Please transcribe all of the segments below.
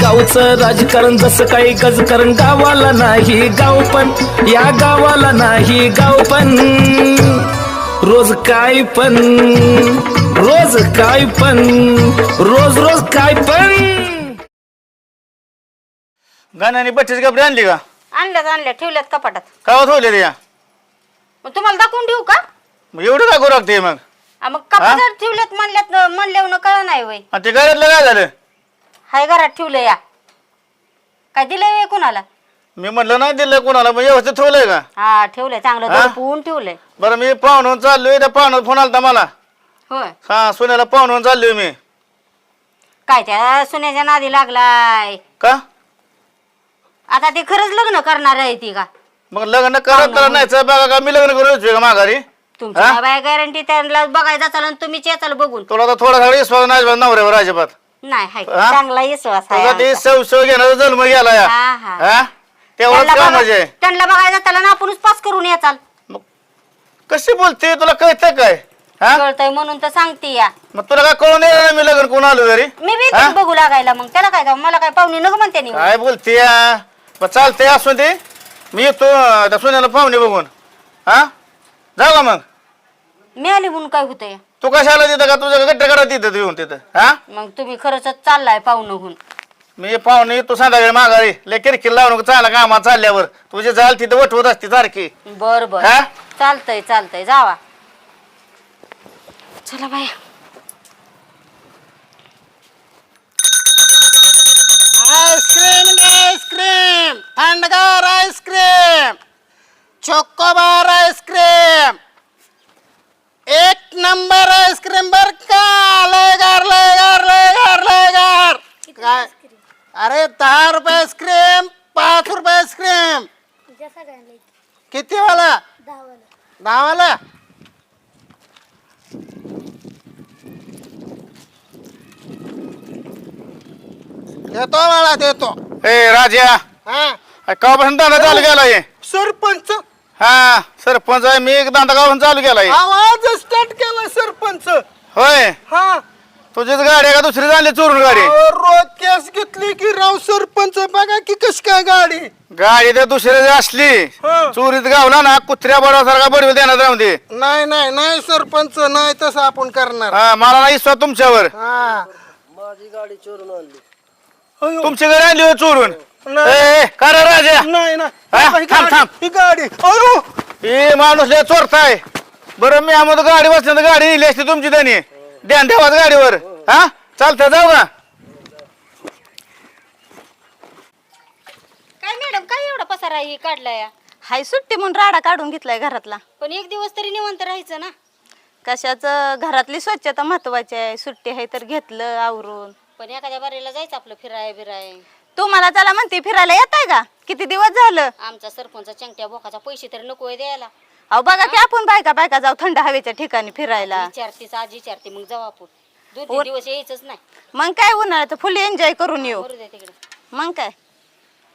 गावचं राजकारण जसं काही गजकारण गावाला नाही गाव पण या गावाला नाही गाव पण. रोज काय पण रोज काय पण रोज रोज काय पण. गाण्याने बच्चेच कपडे आणली का? आणल्यात आणल्या ठेवल्यात कपाटात. कावा ठेवले रे या? मग तुम्हाला दाखवून देऊ का? मग एवढं करू लागते मग? आ, मग कपाटात ठेवल्यात म्हणल्यात म्हणल्यावर कळ नाही वय. आणि ते घरातलं काय झालं? हाय घरात ठेवलं या. काय दिलंय वय कुणाला? मी म्हटलं नाही दिलं कोणाला मग व्यवस्थित ठेवलंय का? हा ठेवलंय चांगलं हा? दडपून ठेवलंय. बरं मी पाहुणं चाललोय त्या पाहुणं फोन आलता मला. होय. हा सोन्याला पाहुणं चाललोय मी. काय त्या सुन्याच्या नादी लागलाय. का? आता ते खरंच लग्न करणार आहे ती का? मग लग्न करत नाही तर बघा का मी लग्न करून येतोय का माघारी? तुमची? काय बाय गॅरंटी त्यांना बघायचा चाल तुम्ही चेचाल बघून. तुला तर थोडा थोडा विश्वास नाही बा नवऱ्यावर अजिबात. नाही हाय हा? चांगला विश्वास आहे तुझा ते आमचा. सव सव घेण्याचा जन्म गेला या. हा, हा. हा? तेवढंच त्यांना काम बघा- त्यांना बघायचा त्याला ना आपणच पास करून याचाल. मग कशी बोलते तुला कळतं काय? हा? कळतंय म्हणून तर सांगते या. मग तुला काय कळून येणार नाही मी लग्न कोण आलो तरी मी बी हा? बघू लागायला मग. त्याला काय का मला काय पाहुणे नको म्हणते काय बोलते या? मग चालतंय असू दे मी येतो अं, त्या सोन्याला पाहुणे बघून. हा? जाऊ का मग? मी आली म्हणून काय होतंय? तू कशाला तिथं का? तुझ्या गट्ट करा तिथं तू येऊन तिथं? हा? मग तुम्ही खरंच चाललाय पाहुणं होऊन. मी पाहुणे येतो संध्याकाळी माघारी. लय किरकिर लावू नको चांगला कामात चालल्यावर. तुझे जाल तिथं वटवत असते सारखी. बर बर. हा? चालतंय चालतंय. जावा. चला बाया. आईस्क्रीम आईस्क्रीम थंडगार ice cream chocobar ice cream एक नंबर आईस्क्रीम बर का लयगार लयगार लयगार लयगार काय अरे दहा रुपये आईस्क्रीम पाच रुपये आईस्क्रीम किती वाला दहा वाला देतो वाला देतो ए राजा. हा? कापासून दांडा चालू केलाय सरपंच. हा सरपंच आहे मी एक दांडा गावाहून चालू केलाय आवाज स्टार्ट केला सरपंच. होय. हा. तुझीच गाडी आहे का? दुसरी झाली चोरून गाडी? अहो, रोज केस घेतली की राव सरपंच बघा की कशी काय गाडी. गाडी तर दुसरी असली. हा. चोरीत गावला ना कुत्र्या बडवासारखा बडवी देण्यात राहून दे. नाही नाही नाही सरपंच नाही तसं आपण करणार. हा मला नाही विश्वास तुमच्यावर. हा. तुमची गाडी आणली. होय चोरून? नाही. ए, ए, का रे राजा? नाही ना हा? ही थांब, गाडी- थांब. ही गाडी. अयो. हे माणूस लय चोरताय. बरं मी आम्हाला गाडी बसल्या गाडी नेली असती तुमची त्यांनी. ध्यान ठेवा गाडीवर. हा? चालतंय जाऊ का? काय मॅडम काय एवढा पसारा ही काढलाय? हाय सुट्टी म्हणून राडा काढून घेतलाय घरातला. पण एक दिवस तरी निवंत राहायचं ना. कशाच? घरातली स्वच्छता महत्वाची आहे. सुट्टी आहे तर घेतलं आवरून. पण एखाद्या बारीला जायचं आपलं फिराय बिराय. तू मला त्याला म्हणते फिरायला येत आहे का? किती दिवस झालं? आमचा सरपंच चंगट्या बोकाचा पैसे तरी नको आहे द्यायला. अहो बघा की आपण बायका बायका जाऊ थंड हवेच्या ठिकाणी फिरायला. विचारतीच आज विचारते मग जाऊ आपण. दोन तीन दिवस यायचंच नाही. मग काय उन्हाळ्याचं फुल एन्जॉय करून येऊ. बरं तिकडे. मग काय?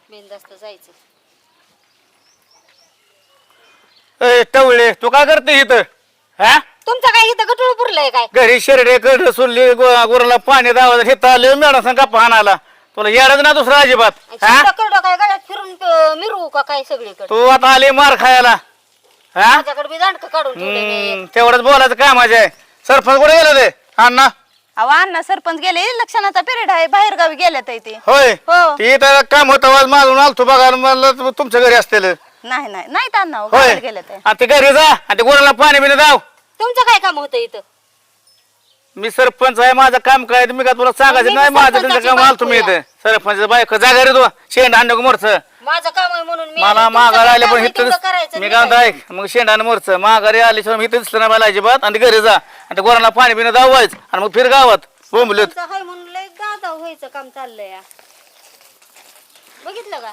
बिनधास्त जायचं. ए टवळे तू काय करते इथं? हा? तुमचं काय इथं गटूळ पुरलंय काय? घरी शेरडे कड सोडली गुराला पाणी दावा हिथं आले मॅडम सांगा पाहण आला तुला येडच ना दुसरा अजिबात हा? शिरडं करडं काय गळ्यात फिरून अं, मिरवू का काय सगळीकडे? तू आता आले मार खायला हा? माझ्याकडे बी दांडक काढून ठेवलंय मी. हम्म, तेवढंच बोलायचं काय माझ्या आहे सरपंच कुठे गेलं ते अण्णा? अहो अण्णा सरपंच गेले. इलेक्शनाचा पिरियड आहे. बाहेर गावी गेल्यात आहे ते. होय? हो. ते तर काम होतं वाज मारून आलतो बघा तु- तुमच्या घरी असतील. नाही नाही. नाहीत अण्णा हो, होय? गावाला गेले ते आणि ते घरी जा आणि ते गुराला पाणी बिणी दाव. तुमचं काय काम होतं इथं? मी सरपंच आहे माझं काम काय मी का तुला सांगायचं नाही? माझं त्यांचं सरपंचाची काम आलतो मी बायको इथं. सरपंच बायको जागा रे तू. शेंड आणलं मोरच. माझं काम आहे म्हणून मी मला आले. माघारी तुमचं आले काम पण आहे तेवढं मी काय काय? ऐक मग शेंड आणि मोरच. माघारी आली मी इथं दिसलं नाही मला अजिबात. आणि ते घरी जा. आणि ते गोराला पाणी बिणी दावायच आणि मग फिर गावात. बोंबलत. तुमचं हाय म्हणून लय गादा व्हायचं काम चाललंय या. बघितलं का?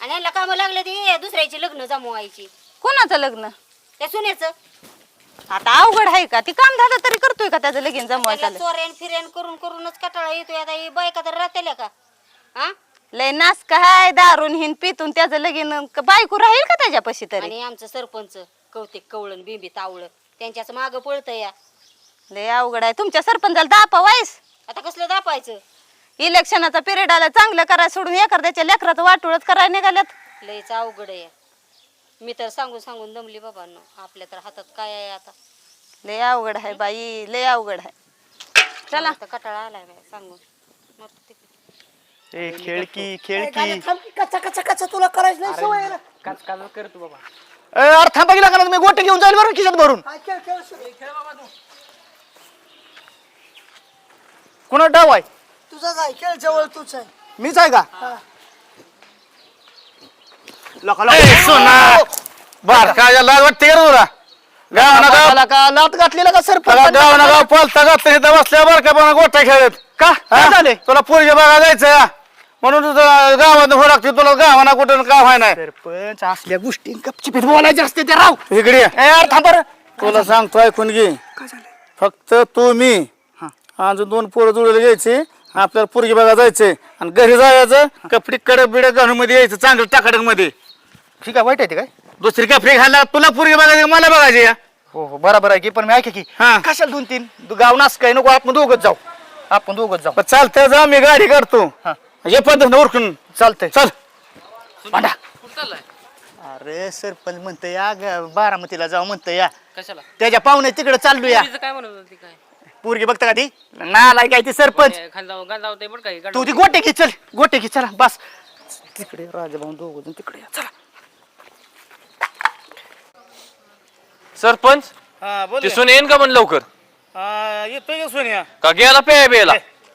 आणि यांना काम लागले ते दुसऱ्याची लग्न जमवायची. कोणाचं लग्न? त्या सुनेचं. आता अवघड आहे का? ती काम झालं तरी करतोय का त्याचं लगीन जमवायचं त्याला चोऱ्यान फिर्यान करून करूनच कटाळा येतोय. आता ही बायका तर राहतेल्या का? हा लय नास काय दारून हिन पितून त्याचं लगीन क- बायको राहील का त्याच्यापाशी तरी? आणि आमचं सरपंच कौतिक कवळण बिंबी तावळं त्यांच्याच माग पळतं या. लय अवघड आहे. तुमच्या सरपंचाला दापा वाईस. आता कसलं दापायचं? इलेक्शनाचा पिरियड आला चांगलं करायला सोडून एखाद्याच्या लेकराचं वाटोळच करायला निघाल्यात. लयच अवघड आहे. मी तर सांगून सांगून दमली बाबांनो. आपल्या तर हातात काय आहे आता? लय अवघड आहे बाई लय अवघड आहे. चला. तर कटाळा आलाय बाई सांगून. मग ते- ए खेळकी खेळकी कचा कचा कचा तुला करायचं नाही सवय आहे ना. ए, अरे थांबा गेला का मी गोटे घेऊन जाईल बरं खिशात भरून. काय खेळ खेळ सुरू. कुणा डाव आहे? तुझा काय खेळ जवळ तुझ आहे. मीच आहे का? बर काय लाज वाटते का रे तुला? गावाना गाव का लात घातलेला का सरपंच? गावाना गाव पालता घातलं इथं बसल्या बरं का पण गोठा खेळत? का? काय झाले तुला पोरगे बघा जायचं. म्हणून तुझं गावात हो लागते तुला गावाना कुठं काय व्हाय नाही? सरपंच असल्या गोष्टी गपचिपीत बोलायचे असते ते राव. इकडे यार थांब बरं. तुला सांगतो ऐकून घे. फक्त तू मी अजून दोन पोरं जुळले घ्यायचे आपल्याला पोरगी बघा जायचे आणि घरी जायचं कपडे कडक बिडक घालून मध्ये यायचं चांगलं टाकाडकमध्ये. ठीक आहे वाईट आहे ते काय? दुसरी कपडे घालणार तुला पोरगी बघायची का? मला बघायची या. हो हो बरोबर आहे की पण मी ऐक की हा. कशाला दोन तीन? दु- गाव नास काय नको आपण दोघच जाऊ. आपण दोघच जाऊ. पण चालतंय जा मी गाडी काढतो. हा. ये पद्धत उरकून. चालतंय. चल. भांडा. अरे सरपंच म्हणतं या ग- बारामतीला जाऊ म्हणतं या. कशाला? त्याच्या पाहुणे तिकडे चाललो या. तिचं काय म्हणत होती काय? पोरगी बघता का ती? नालाय काय ती सरपंच. पण काय तू ती गोटे घे चल. गोटे घे चला बस. तिकडे राजाभाऊ दोघ जण तिकडे या, चला. सरपंच हा बोल ते सुन येईन का म्हण लवकर? येतोय का सोनिया? का गेला पे बेला?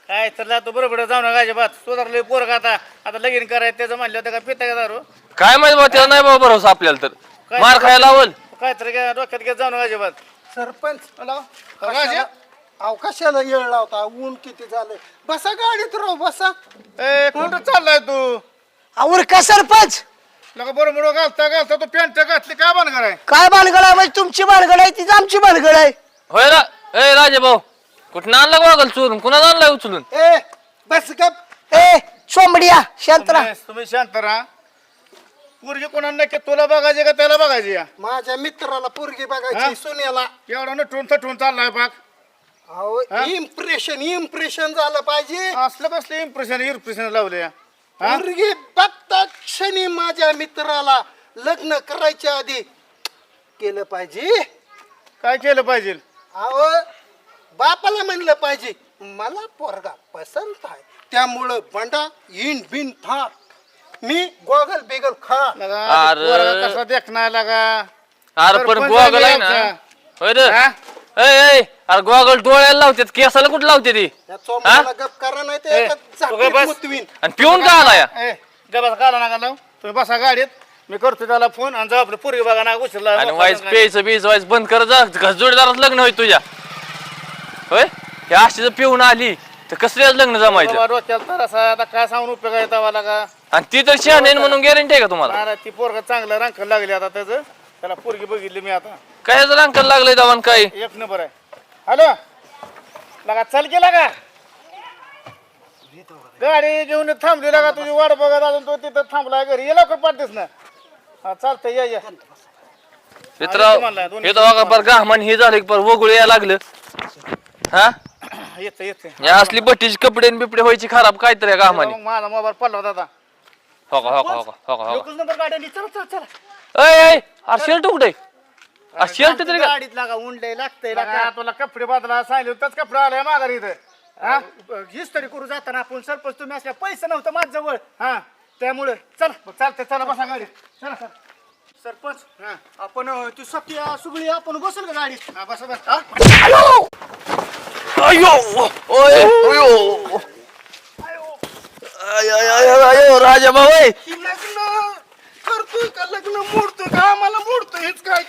काय तर जातो बरोबर जाऊ नका अजिबात. सुधारले पोरग आता. आता लगीन करायचं त्याचं म्हणलं होतं का पिता का दारू? काय माहीत बाबा त्याला नाही बाबा भरोसा आपल्याला तर. मार खायला लावल. काय तर काय डोक्यात घेत जाऊ नका अजिबात. सरपंच? अवकाशाला येळ लावता? ऊन किती झालंय? बसा गाडीत राव बसा. ए कुठं चाललाय तू? आवर का सरपंच? नका बरोबर मुडो घालता घालता तू पॅन्ट घातली काय बंद कराय काय भानगड आहे म्हणजे तुमची भानगड आहे तीच आमची भानगड आहे. होय रा ए राजे भाऊ कुठं आणला वागल चोरून? कुणाला आणलाय उचलून? ए बस गप. ए सोमडिया शांत राहा तुम्ही- तुम्ही शांत राहा पोरगी कोणाला नक्की तुला बघायची का त्याला बघायची? या माझ्या मित्राला पोरगी हा? बघायची सोन्याला. एवढा नटून थटून चाललाय पाक अहो इम्प्रेशन इम्प्रेशन झालं पाहिजे. असलं कसलं इम्प्रेशन इम्प्रेशन लावले पोरगी बघता क्षणी माझ्या मित्राला लग्न करायच्या आधी केलं पाहिजे. काय केलं पाहिजे? अहो बापाला म्हणलं पाहिजे मला पोरगा पसंत आहे. त्यामुळं बंडा in bin that. Me goggle Bengal खा. अरे. पोरगा कसा देखणार लागा? अरे पण सरपंच गोगल आहे ना. यायचा. होय रे. हा? अरे गोगल डोळ्याला लावतात केसाला कुठं लावते ती? या गप करा नाही बस. आणि पिऊन का आला या? ए गबास काढा नका लाव. तुम्ही बसा गाडीत. मी करतो त्याला फोन आणि जाऊ आपलं पोरगी बघा ना उचलला आणि वाईस प्यायचं बीज वाईस बंद कर जा. जोडीदारात लग्न होय तुझ्या. होय? हे अशीच पिऊन आली तर कसल्याच लग्न जमायचं? बाबा डोक्याला तर असा आता काय सांगून उपयोग आहे तवा लागा. आणि ती तर शहाणे म्हणून गॅरंटी आहे का तुम्हाला? अरे ती पोरगा चांगलं रंग लागली आता त्याचं. त्याला पोरगी बघितली मी आता. काय जर अंकल लागलंय दवान काय? एक नंबर आहे. हॅलो? लगा चल केला का गाडी घेऊन थांबली लागा तुझी वाट बघत अजून तो तिथं थांबलाय घरी. ये लवकर पाठतेस ना. हा चालतंय या या. मित्र हे तर पर गाहमान हे झालं की पर वगुळे यायला लागलं. हा? येतं येतं या असली बट्टीची कपडे आणि बिपडे व्हायची खराब काय तर या गाहमाने मग माझा मोबाईल पडला होता आता. हो का हो का हो का हो का हो एकच नंबर गाडी आली. चला चला चला. ए, अरे शर्ट कुठे? शर्ट तरी का? गाडीत लागा उंडे लागतंय लगा, तुला कपडे बदला सांगितलं होतंच कपडे आलाय माघारी इथं. हा? हीच तरी करू जाताना आपण सरपंच तुम्ही असल्या पैसे नव्हतं माझ जवळ हा त्यामुळे चल चालतंय चला बसा गाडी चला सर सरपंच आपण अं, ती सत्या सुगळी आपण बसेल का गाडीत? हा बसा बस. अयो ओय अयो. आय, आय, आय, आय, आय, राजा भाऊ का लग्न मोडतोय? का आम्हाला मोडतोय? हेच काय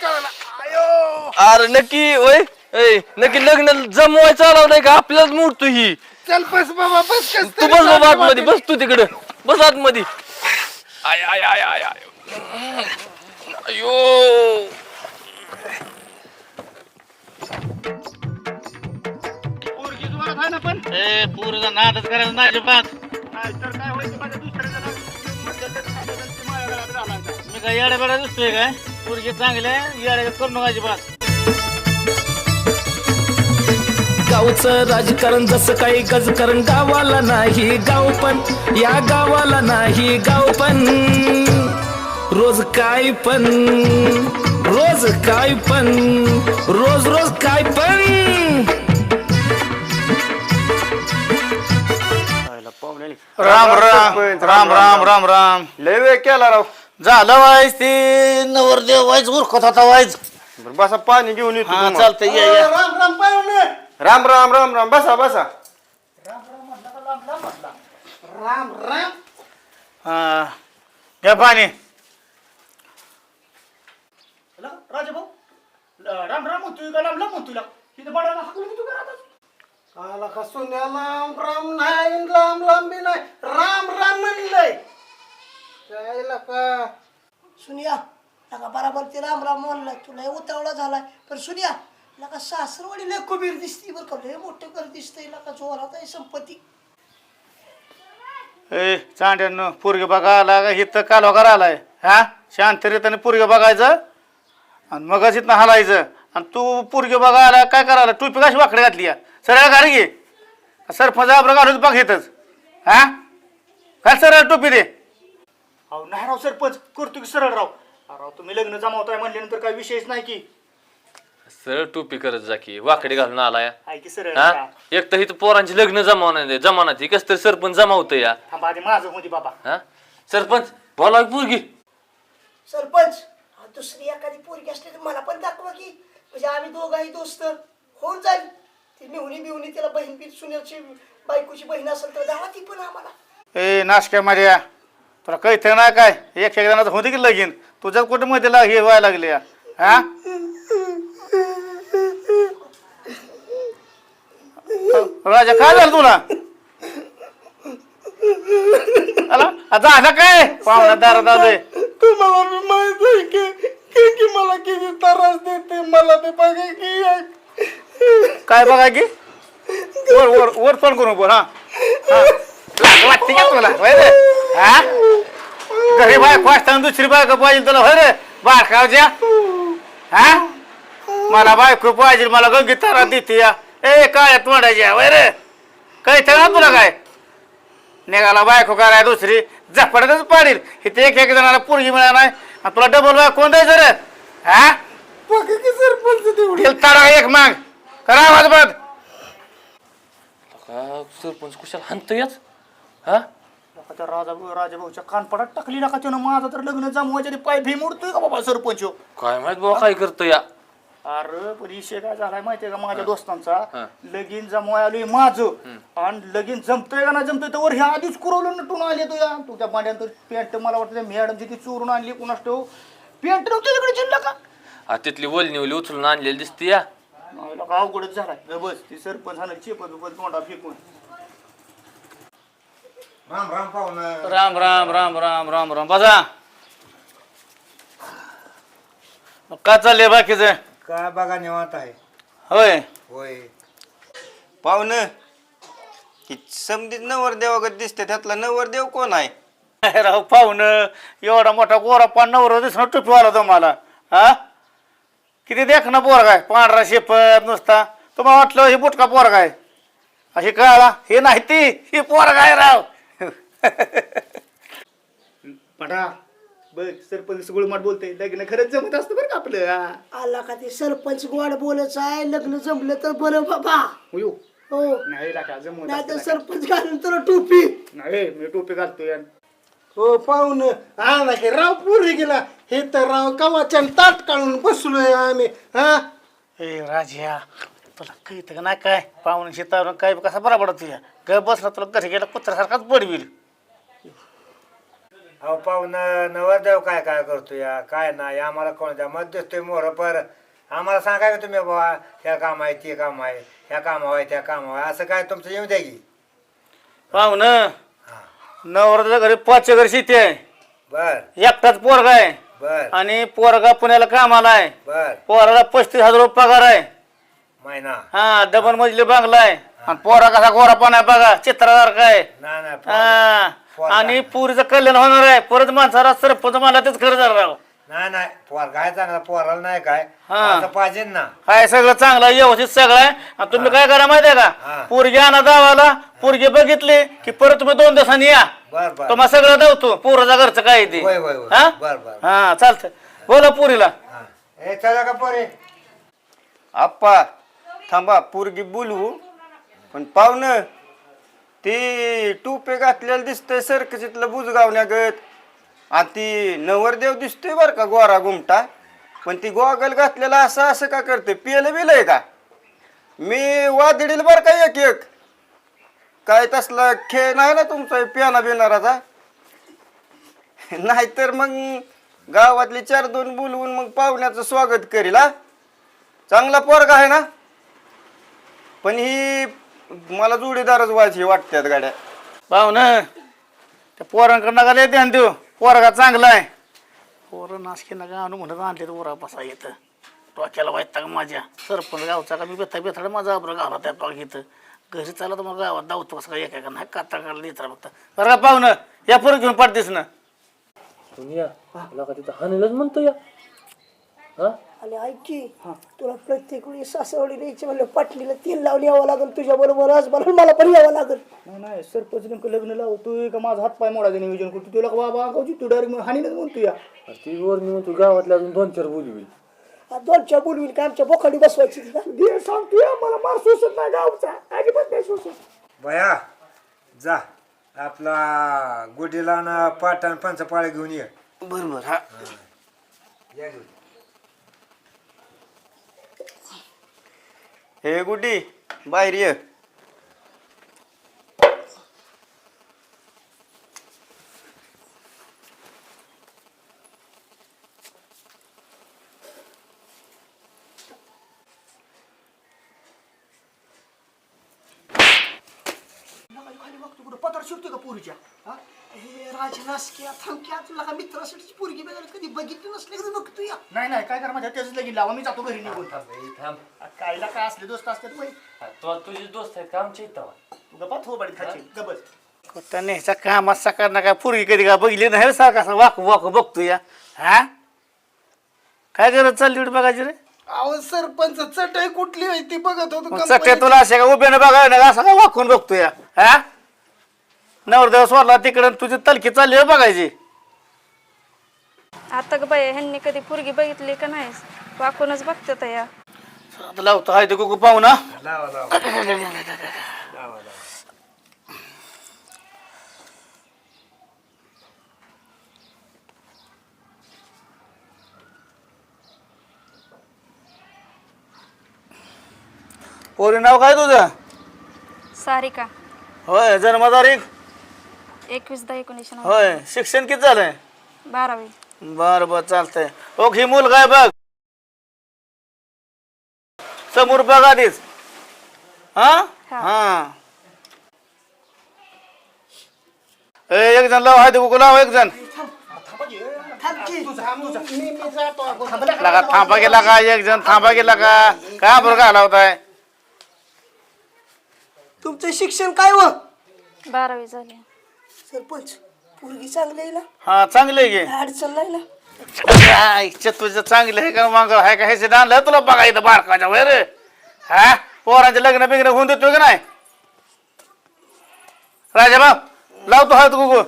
आयो! अरे नक्की ओय ए नक्की लग्न जमवाय चालवलंय का? आपल्यालाच मोडतो ही. चल बस बाबा बस कस तू बस बाबा आतमध्ये बस तू तिकडे. बस आतमध्ये. आय आय आय आय आय. अयो पोरगी जोरात आहे ना पण? ए पोरगा नादच करायचं नाही अजिबात. नाहीतर काय होईल माझ्या काय? येड्या बेड्या दिसतोय काय? पोरगी चांगली येड्या करू नका अजिबात. गावचं राजकारण जसं काही गजकारण गावाला नाही गाव पण या गावाला नाही गाव पण. रोज काय पण रोज काय पण रोज रोज काय पण. राम राम राम राम राम राम. लय वेळ केला राव. झालं वाईज ते नवरदेव वाईज उरकत होता बरं बसा पाणी घेऊन येतो हा तुम्हाला. चालतंय या या. राम राम पाहुणे राम राम राम राम बसा बसा. राम राम हा घ्या पाणी. राजा भाऊ राम राम म्हणतोय का लांब लांब म्हणतोय तिथे बडाला हाकलून तू घरातच आला का सोन्या लांब राम नाही लांब लांबी नाही. राम राम म्हणलंय. जायला का? सुनिया लगा बराबर ते राम राम म्हणलाय तुला उतावळा झालाय. पण सुनिया लगा सासरवाडी लय कुबीर दिसती बरं का लय मोठे कर दिसतंय लगा जोरात आहे संपत्ती. ए चांड्यानं पोरगे बघा आला का इथं कालवा करा आलाय. हा? शांत रीतीने पोरगे बघायचं? आणि मगच इथनं हलायचं. आणि तू पोरगे बघा आला काय करायला? टोपी कशी वाकडे घातली या? सरळ गाडी घे. सरपंच आबरं घालून बघ इथंच. हा? काय सरळ टोपी दे. अहो नाही राव सरपंच करतो की सरळ राव. अहो, राव तुम्ही लग्न जमावताय म्हणल्यानंतर काही विषयच नाही की. सरळ टोपी करत जा की वाकडे घालून आलाय. आहे की सरळ हा? एक तर इथं पोरांची लग्न जमावणार जमाना ती कस तरी सरपंच जमावतं या. थांबा आधी माझं होती बाबा. हा? सरपंच बोला की पोरगी. सरपंच हा दुसरी एखादी पोरगी असली तर मला पण दाखवा की. म्हणजे आम्ही दोघाही दोस्त. होऊन जाईल. ती मिहुनी बिहुनी तिला बहीण बी सुन्याची बायकोची बहीण असेल तर दावा ती पण आम्हाला. ए नाशक्या माझ्या तुला कळत नाही काय? एक जणाचं होते की लगीन. तुझ्याच कुठे मध्ये लाग हे व्हायला लागले हा? राजा काय झालं तुला? आला? आ, झालं काय? पाहुणा दारात आलोय तुम्हाला बी माहीत आहे की की की मला किती त्रास देते मला ते बघा की काय बघा की? वर वर वर फोन करून बोल हा. हा. लाज वाटते का तुला होय रे हा घरी बाय असताना दुसरी बायको पाहिजे तुला होय रे बारकावच्या हा मला बायको पाहिजे मला गंगी तारा देते या ए काय तोंडाच्या होय रे काही ना तुला काय निघाला बायको कराय दुसरी झपडतच पाडील इथे एक एक जणाला पोरगी मिळाला नाही आणि तुला डबल बाय कोण द्यायचं रे हा सरपंच तेवढी तेल तारा एक माग करा आवाज बंद का सरपंच कुशाला हाणतो हा? त्या राजा राजाभाऊच्या कानपडात टाकली ना का त्यानं. माझं तर लग्न जमवायच्या पाय भी मोडतोय का बाबा सरपंच? काय माहीत बाबा काय करतो या? अरे पण विषय काय झालाय माहितीये का माझ्या दोस्तांचा? हा. लगीन जमवाय आलोय माझं आणि लगीन जमतोय का ना जमतोय तर वर ह्या आधीच कुरवलं नटून आले तो या. तू त्या भांड्यानंतर पॅन्ट मला वाटतं मॅडमची ती चोरून आणली कुणास ठेव पॅन्ट नव्हती तिकडे चिल्ला का? आ, तिथली वलनी ओली उचलून आणलेली दिसते या. नाही अवघडच झालाय. ग बस ती सरपंच झालं चेपत बिपत तोंडा फेकून. राम राम पाहुणा राम राम राम राम राम राम. बसा. काय चाललंय बाकीचं? काय बघा निवांत आहे. होय. होय. पाहुणं ही समधीत नवरदेवागत दिसते त्यातला नवरदेव कोण आहे? काय राव पाहुणं एवढा मोठा गोरा पान नवर दिसणं टुपीवाला तुम्हाला. हा? किती देख ना पोरगा आहे. पांढरा शेपत नुसता. तुम्हाला वाटलं हे बुटका पोरगा आहे. हे कळाला हे नाही ती. हे पोरगा आहे राव. पडा. बघ सरपंच गुळमाट बोलते लग्न खरंच जमत असतं बरं का आपलं हा. आला का ते सरपंच गोड बोलायचं आहे. लग्न जमलं तर बरं बाबा. होयो. हो. नाही का जमत नाही तर असतं सरपंच घालून तर टोपी. नाही मी टोपी घालतो यार हो पाहुण हा ना की राव पुरी गेला. हे तर राव कवाच्या ताट काढून बसलोय आम्ही हा? ए राजा तुला कळतं का नाही काय? पाहुणे शेतावर काय कसा बरा पडत तुझ्या? घर बसला तुला घरी गेला कुत्र्यासारखाच पडविल अहो पाहुणं नवरदेव काय काय करतो या काय नाही आम्हाला कोण द्या? मत दिसतोय मोर पर. आम्हाला सांगा का तुम्ही बाबा ह्या काम आहे ते काम आहे ह्या कामावर आहे त्या कामावर आहे असं काय तुमचं येऊ द्या की? पाहुणं नवराच्या घरी पाच घर शेती आहे. बर. एकटाच पोरगा आहे. बर. आणि पोरगा पुण्याला कामाला आहे. बर. पोराला पस्तीस हजार रुपये पगार आहे. महिना. हा डबल मजली बांगला आहे. आणि पोरा कसा गोरा पाना बघा चित्रासारखा आहे. ना ना हा. आणि पुरीचं कल्याण होणार आहे. परत माणसाला सरपंच मला तेच खरं झालं राव. नाही नाही. चांगला. पोराला नाही काय. हा. असं पाहिजे ना. काय सगळं चांगलं आहे, व्यवस्थित सगळं आहे. आणि तुम्ही काय करा माहितीये हा. का पोरगी आणा दावाला पोरगी बघितली की परत तुम्ही दोन दिवसांनी या. बर बर. तुम्हाला सगळं दावतो. पोराचा घरचं काय आहे ते. होय, होय, होय. हा? बर. हा बोला पुरीला. हा. ए चला का पोरे? आप्पा थांबा. पोरगी बोलवू. पण पाहुणं. ती टोपे घातलेलं दिसतंय सरकशीतलं बुजगावण्यागत. आणि ती नवरदेव दिसतोय बरं का गोरा गुमटा. पण ती गोगल घातलेला असं असं का करते पियलं बिलंय का? मी वादडील बरं का एक एक. काय तसला खेळ नाही ना तुमचा पियाना बिनाराचा. नाहीतर मग गावातले चार दोन बोलवून मग पाहुण्याचं स्वागत करील हा. चांगला पोरगा आहे ना? पण ही मला जोडीदारच व्हायची वाटतात गाड्या. पाहू ना त्या पोरांकडे नका लय ध्यान देऊ. पोरगा चांगला आहे. पोरं नाशकी नका आणू म्हणत आणले तर उरा बसा येतं डोक्याला वाईट का माझ्या. सरपंच गावचा का मी बेथा बेथाड माझा आब्र गावला त्या पाक इथं. घरी चालला तर मग गावात धावतो कसं काय एका का नाही काता काढला देत फक्त. बरं का पाहुणं या पोरं घेऊन पाडतेस ना. तुम्ही या. मला का तिथं हानीलाच म्हणतो या. हा? आणि ऐक की तुला प्रत्येक वेळी सासवडी द्यायची म्हणलं पाटलीला तेल लावून यावं लागेल तुझ्या बरोबर आज मला मला पण यावं लागेल. नाही नाही सरपंच नेमकं लग्न लाव तू का? माझा हात पाय मोडायचं नियोजन करतो तुला का बाबा अंगावची तू डायरेक्ट हानीनच म्हणतो या. ती वर मी म्हणतो गावातल्या अजून दोन चार बोलवी आज दोन चार बोलवील का? आमच्या बोखाडी बसवायची तिला दे सांगतो या मला मार सोसत नाही गावचा. अजिबात नाही सोसत. बया जा. आपला गुडीला ना पाटान पंचपाळे घेऊन ये. बरोबर हा. या घेऊन. हे गुड्डी बाहेर ये. खाली बघतो कुठं पत्र शिकतो का पोरीच्या? हा? हे राजनासक्या थमक्या तुला का मित्रासाठी पोरगी बघायला कधी बघितली नसली कधी बघतो या. नाही नाही काय करा माझ्या त्याच लगीन लावा. मी जातो घरी निघून. कायला काय असले दोस्त असतात बाई? तुझे दोस्त आहेत का आमच्या इथं? तू गप्पा थोबाडीत खाची. गबस ह्याच्या कामात सकाळ ना काय? पोरगी कधी का बघली नाही सारखा असा वाकू वाकू बघतो या. हा? काय करत चालली एवढी बघायची रे? अहो सरपंच चटई कुठली आहे ती बघत होतो मग सट्या तुला असे का उभ्यानं बघाय ना असं काय वाकून बघतो या? हा? नवरदेव सोडला तिकडं तुझी तलकी चालली आहे बघायची. आता ग बाई ह्यांनी कधी पोरगी बघितली का नाही? वाकूनच बघतात या. आता लावतो. हाय ते कुकू पाहू ना. लावा लावा. लावा लावा. पोरी नाव काय तुझं? सारिका. होय जन्मतारीख? एकवीस दहा एकोणीसशे नव्वद. होय शिक्षण किती झालंय? बारावी. बर बर चालतंय. ओक ही मुलगा आहे बघ. समोर बघ आधीच. हा? हा. ए, एक जण लाव हाय कुकू लाव एक जण. लगा थांबा गेला का? एक जण थांबा गेला का? काय बरं घाला होताय तुमचं शिक्षण काय व? बारावी झाली. सरपंच. पोरगी चांगली आहे ना? हा चांगलं आहे की? अडचण नाही ना? तुझं चांगलं आहे का मंगळ आहे का हे आणलं तुला बघा इथं बारकाच्या वर हा? पोरांचे लग्न बिग्न होऊन देतो का नाही? राजा बाप लावतो हात गुगू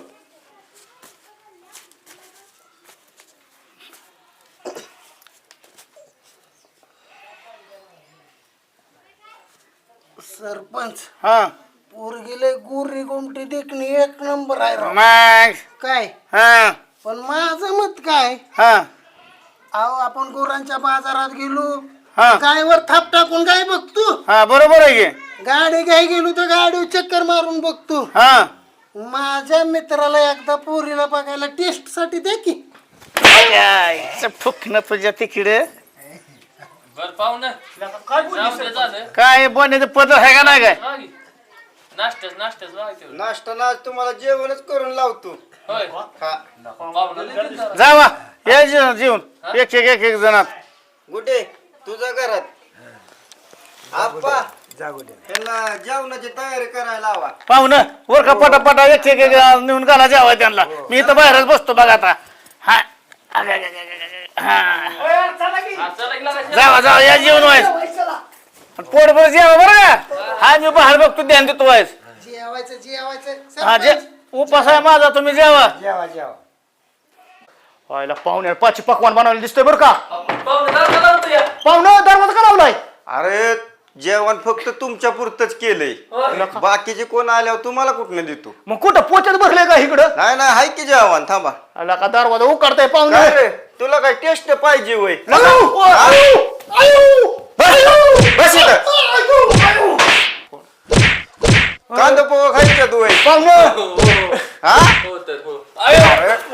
सरपंच हा. पोरगीले गुरी गुमटी देखणी एक नंबर आहे राव. मग? काय? हा. पण माझं मत काय? हा. अहो आपण गुरांच्या बाजारात गेलो. हा. गायवर थाप टाकून गाय बघतो. हा बरोबर आहे की. गाडी घ्याय गेलो तर गाडी चक्कर मारून बघतो. हा. माझ्या मित्राला एकदा पोरीला बघायला टेस्टसाठी दे की. फुकणं तुझ्या तिकडे. बर पाहू ना. जाऊ दे, झालं. काय बोलण्याचं पद्धत आहे का नाही काय? नाश्त्याच माहिती होतं. नाश्ता ना आज तुम्हाला जेवणच करून लावतो. होय. हा. जावा या जेवण जेवण एक एक एक एक जणात. गुड्डे तुझ्या घरात. आप्पा ह्याला जेवणाची तयारी करायला लावा. पाहुणं वर का पटापटा एक एक एक नेऊन घाला जेवा त्यांना. मी इथं बाहेरच बसतो बघा आता. हा. अग, अग, अग, अग, अग, हा. जावा जावा या जेवण व्हायचं पोट बरं जेवा बरं का? हा मी बाहेर बघतो ध्यान देतो व्हायच जेवायचं जेवायचं. हा जे उपास आहे माझा तुम्ही जेवा. जेवा जेवा. व्हायला पाहुणे पाची पकवान बनवलं दिसतोय बरं का? पाहुणे दरवाजा का लावलाय? अरे जेवण फक्त तुमच्या पुरतच केलंय. बाकीचे कोण आल्यावर तुम्हाला कुठनं देतो? मग कुठं पोचत बसले का इकडं? नाही नाही हाय की जेवण? थांबा. आला का दरवाजा उकडताय काय पाहुणे? रे? तुला काय टेस्ट पाहिजे वय? बस इथं. कांदा पोहा खायच्या तू वय पाहुणं हा हो तर, हो. आयो,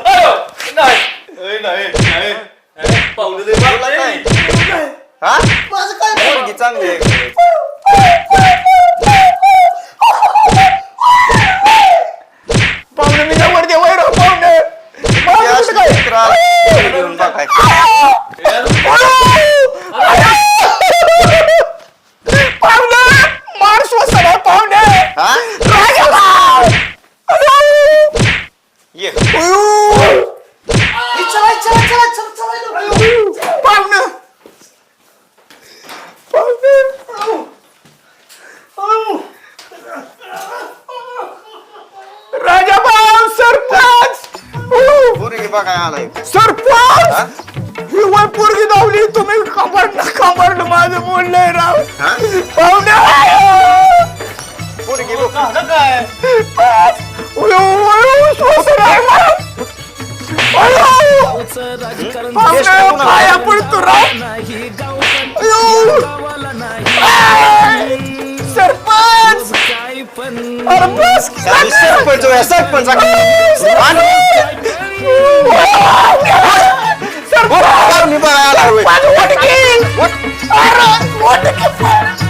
आयो. नाही. ए, नाही, नाही. ए, पाहुणे लय मारलंय. काय हा माझं काय पोरगी चांगली आहे तुम्ही कमरड कमरड माझं बोललंय राव. हा? पाहुणे! पोरगी बघ काय? पाया पडतो राव. सरपंच! काय पण अरे बस सरपंच सरपंच सर पाणी पळायला लागलोय. वाट- वाटकी. वाट- अरे, वाटकी.